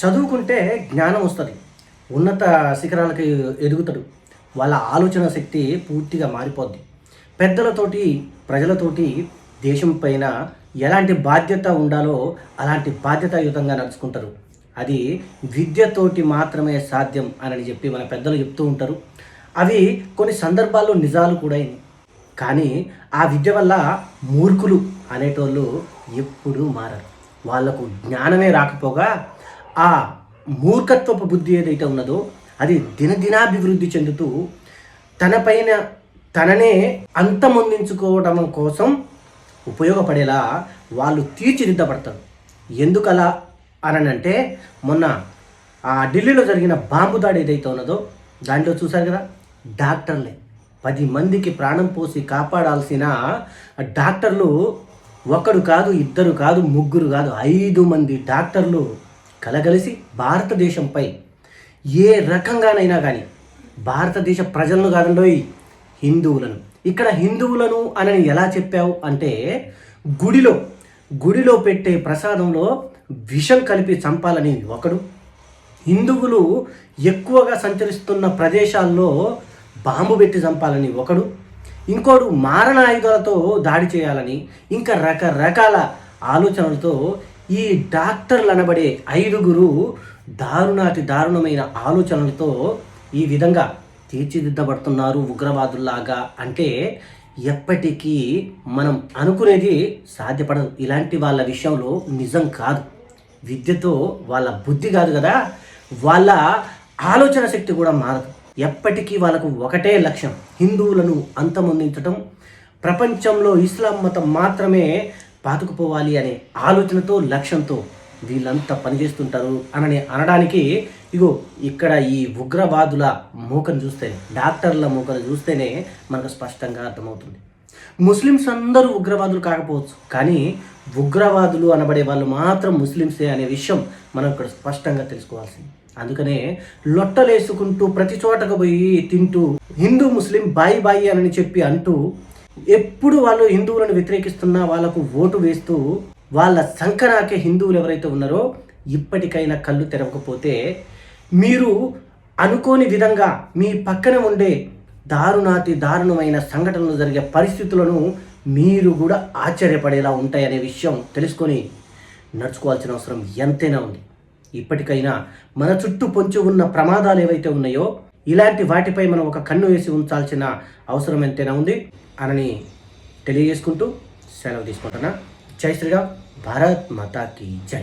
చదువుకుంటే జ్ఞానం వస్తుంది. ఉన్నత శిఖరాలకి ఎదుగుతాడు. వాళ్ళ ఆలోచన శక్తి పూర్తిగా మారిపోద్ది. పెద్దలతోటి ప్రజలతోటి దేశం పైన ఎలాంటి బాధ్యత ఉండాలో అలాంటి బాధ్యతాయుతంగా నడుచుకుంటారు. అది విద్యతోటి మాత్రమే సాధ్యం అని చెప్పి మన పెద్దలు చెప్తూ ఉంటారు. అవి కొన్ని సందర్భాల్లో నిజాలు కూడా కానీ ఆ విద్య వల్ల మూర్ఖులు అనేటోళ్ళు ఎప్పుడూ మారరు. వాళ్ళకు జ్ఞానమే రాకపోగా ఆ మూర్ఖత్వపు బుద్ధి ఏదైతే ఉన్నదో అది దినదినాభివృద్ధి చెందుతూ తనపైన తననే అంతమొందించుకోవడం కోసం ఉపయోగపడేలా వాళ్ళు తీర్చిదిద్దపడతారు ఎందుకలా అనంటే మొన్న ఆ ఢిల్లీలో జరిగిన బాంబు దాడి ఏదైతే ఉన్నదో దాంట్లో చూశారు కదా డాక్టర్లే. పది మందికి ప్రాణం పోసి కాపాడాల్సిన డాక్టర్లు ఒకడు కాదు ఇద్దరు కాదు ముగ్గురు కాదు ఐదు మంది డాక్టర్లు కలగలిసి భారతదేశంపై ఏ రకంగానైనా కానీ భారతదేశ ప్రజలను కాదండోయ్ హిందువులను. ఇక్కడ హిందువులను అని ఎలా చెప్పావు అంటే గుడిలో గుడిలో పెట్టే ప్రసాదంలో విషం కలిపి చంపాలని ఒకడు. హిందువులు ఎక్కువగా సంచరిస్తున్న ప్రదేశాల్లో బాంబు పెట్టి చంపాలని ఒకడు. ఇంకోడు మారణ ఆయుధాలతో దాడి చేయాలని ఇంకా రకరకాల ఆలోచనలతో ఈ డాక్టర్లు అనబడే ఐదుగురు దారుణాతి దారుణమైన ఆలోచనలతో ఈ విధంగా తీర్చిదిద్దబడుతున్నారు ఉగ్రవాదుల్లాగా. అంటే ఎప్పటికీ మనం అనుకునేది సాధ్యపడదు. ఇలాంటి వాళ్ళ విషయంలో నిజం కాదు. విద్యతో వాళ్ళ బుద్ధి కాదు కదా. వాళ్ళ ఆలోచన శక్తి కూడా మారదు. ఎప్పటికీ వాళ్ళకు ఒకటే లక్ష్యం. హిందువులను అంతమొందించడం ప్రపంచంలో ఇస్లాం మతం మాత్రమే పాతుకుపోవాలి అనే ఆలోచనతో లక్ష్యంతో వీళ్ళంతా పనిచేస్తుంటారు అనని అనడానికి ఇగో ఇక్కడ ఈ ఉగ్రవాదుల మూకను చూస్తేనే డాక్టర్ల మూకను చూస్తేనే మనకు స్పష్టంగా అర్థమవుతుంది. ముస్లిమ్స్ అందరూ ఉగ్రవాదులు కాకపోవచ్చు కానీ ఉగ్రవాదులు అనబడే వాళ్ళు మాత్రం ముస్లిమ్సే అనే విషయం మనం ఇక్కడ స్పష్టంగా తెలుసుకోవాల్సింది. అందుకనే లొట్టలేసుకుంటూ ప్రతి చోటకు పోయి తింటూ హిందూ ముస్లిం బాయి బాయి అని చెప్పి అంటూ ఎప్పుడు వాళ్ళు హిందువులను వ్యతిరేకిస్తున్నా వాళ్ళకు ఓటు వేస్తూ వాళ్ళ సంకరాకే హిందువులు ఎవరైతే ఉన్నారో ఇప్పటికైనా కళ్ళు తెరవకపోతే మీరు అనుకోని విధంగా మీ పక్కన ఉండే దారుణాతి దారుణమైన సంఘటనలు జరిగే పరిస్థితులను మీరు కూడా ఆశ్చర్యపడేలా ఉంటాయనే విషయం తెలుసుకొని నడుచుకోవాల్సిన అవసరం ఎంతైనా ఉంది. ఇప్పటికైనా మన చుట్టూ పొంచి ఉన్న ప్రమాదాలు ఏవైతే ఉన్నాయో ఇలాంటి వాటిపై మనం ఒక కన్ను వేసి ఉంచాల్సిన అవసరం ఎంతైనా ఉంది అనని తెలియజేసుకుంటూ సెలవు తీసుకుంటున్నా. జై శ్రీరామ్ భారత్ మాతాకి జై.